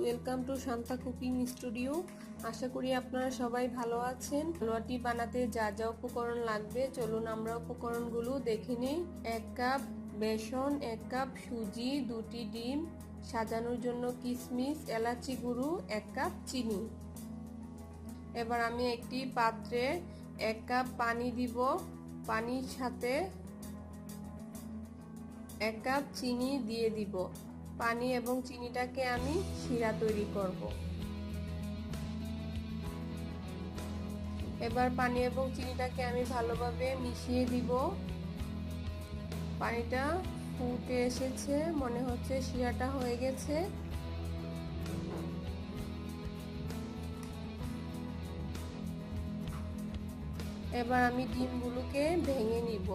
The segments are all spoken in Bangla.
Welcome to Shanta cooking studio আশা করি আপনারা সবাই ভালো আছেন। হালুয়াটি বানাতে যা যা উপকরণ লাগবে, চলুন আমরা উপকরণগুলো দেখে নিই। এক কাপ বেসন, এক কাপ সুজি, দুটি ডিম, সাজানোর জন্য কিশমিশ এলাচি গুঁড়ো, এক কাপ চিনি। এবার আমি একটি পাত্রে এক কাপ পানি দিব। পানির সাথে এক কাপ চিনি দিয়ে দিব। পানি এবং চিনিটাকে আমি শিরা তৈরি করব। এবার পানি এবং চিনিটাকে আমি ভালোভাবে মিশিয়ে দিব। পানিটা ফুটে এসেছে, মনে হচ্ছে শিরাটা হয়ে গেছে। এবার আমি ডিমগুলোকে ভেঙে নিব।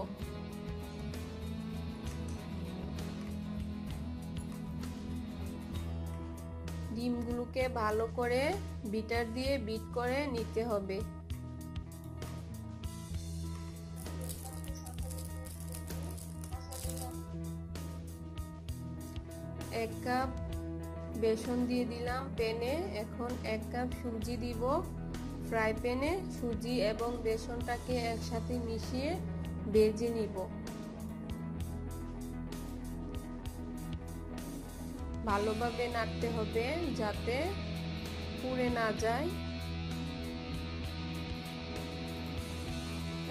ডিমগুলোকে ভালো করে বিটার দিয়ে বিট করে নিতে হবে। এক কাপ বেসন দিয়ে দিলাম প্যানে। এখন এক কাপ সুজি দিব ফ্রাই প্যানে। সুজি এবং বেসনটাকে একসাথে মিশিয়ে ভেজে নিব। ভালোভাবে নাড়তে হবে যাতে পুড়ে না যায়।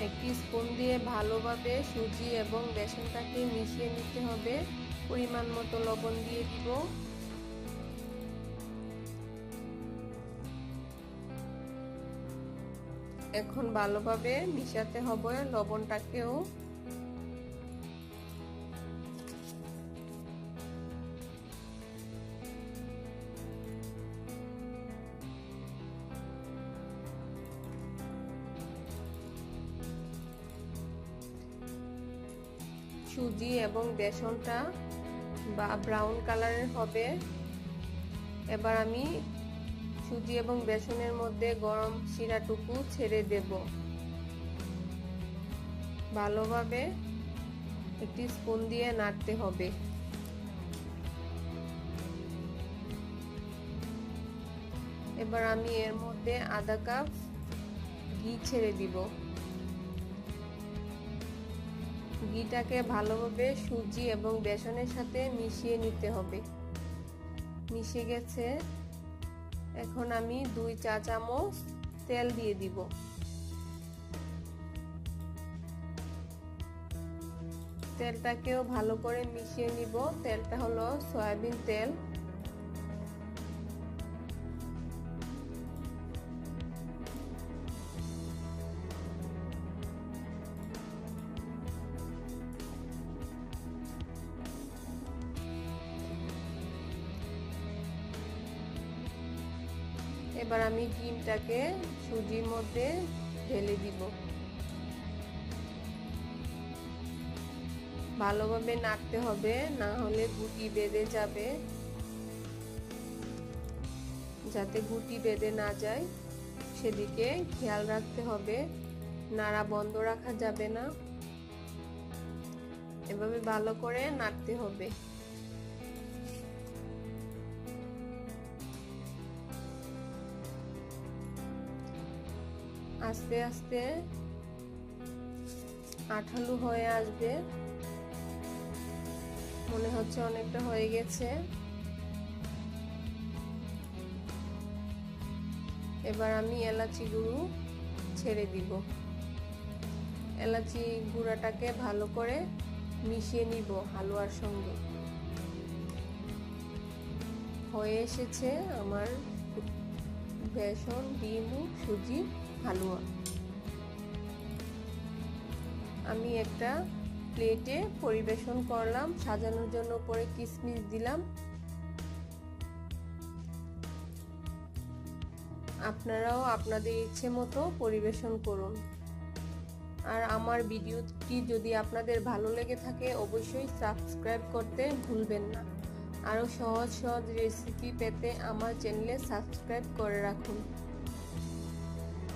একটি স্পুন দিয়ে ভালোভাবে সুজি এবং বেসনটাকে মিশিয়ে নিতে হবে। পরিমাণ মতো লবণ দিয়ে দিব। এখন ভালোভাবে মিশাতে হবে। লবণটাকেও সুজি এবং বেসনটা বা ব্রাউন কালারের হবে। এবার আমি সুজি এবং বেসনের মধ্যে গরম শিরাটুকু ছেড়ে দেব। ভালোভাবে একটি স্পুন দিয়ে নাড়তে হবে। এবার আমি এর মধ্যে আধা কাপ ঘি ছেড়ে দিব। ঘিটাকে ভালোভাবে সুজি এবং বেসনের সাথে মিশিয়ে নিতে হবে। মিশে গেছে। এখন আমি দুই চা চামচ তেল দিয়ে দিব। তেলটাকেও ভালো করে মিশিয়ে নিব। তেলটা হলো সয়াবিন তেল। এবার আমি ডিমটাকে সুজির মধ্যে ঢেলে দিব। ভালোভাবে নাড়তে হবে, না হলে গুটি বেঁধে যাবে। যাতে গুটি বেঁধে না যায়, সেদিকে খেয়াল রাখতে হবে। নাড়া বন্ধ রাখা যাবে না। এভাবে ভালো করে নাড়তে হবে। আস্তে আস্তে আঠালু হয়ে আসবে। মনে হচ্ছে অনেকটা হয়ে গেছে। এবার আমি এলাচি গুঁড়ো ছেড়ে দিব। এলাচি গুঁড়াটাকে ভালো করে মিশিয়ে নিব হালুয়ার সঙ্গে। হয়ে এসেছে আমার বেসন, ডিম, সুজি। হালুয়া আমি একটা প্লেটে পরিবেশন করলাম, সাজানোর জন্য পরে কিশমিশ দিলাম। আপনারাও আপনাদের ইচ্ছে মতো পরিবেশন করুন। আর আমার ভিডিওটি যদি আপনাদের ভালো লেগে থাকে, অবশ্যই সাবস্ক্রাইব করতে ভুলবেন না। আরও সহজ সহজ রেসিপি পেতে আমার চ্যানেলে সাবস্ক্রাইব করে রাখুন।